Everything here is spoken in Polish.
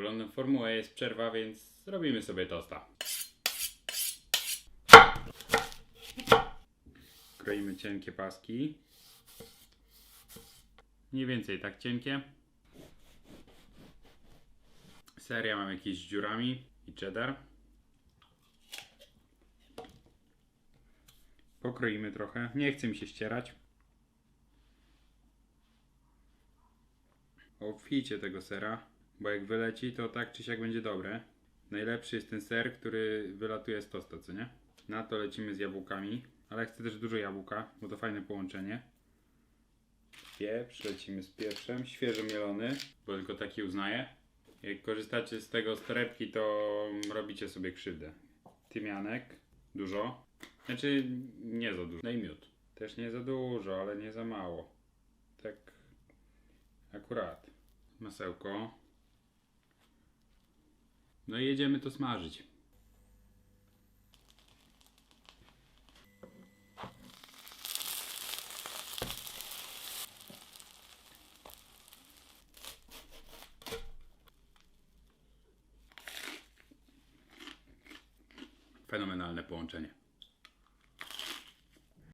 Oglądam formułę, jest przerwa, więc zrobimy sobie tosta. Kroimy cienkie paski. Mniej więcej tak cienkie. Seria mam jakieś z dziurami i cheddar. Pokroimy trochę. Nie chce mi się ścierać. Obfijcie tego sera, bo jak wyleci, to tak czy siak będzie dobre. Najlepszy jest ten ser, który wylatuje z tosta, co nie? Na to lecimy z jabłkami, ale chcę też dużo jabłka, bo to fajne połączenie. Pieprz, lecimy z pieprzem, świeżo mielony, bo tylko taki uznaję. Jak korzystacie z tego z to robicie sobie krzywdę. Tymianek, dużo. Znaczy, nie za dużo. No i miód. Też nie za dużo, ale nie za mało. Tak akurat. Masełko. No i jedziemy to smażyć. Fenomenalne połączenie.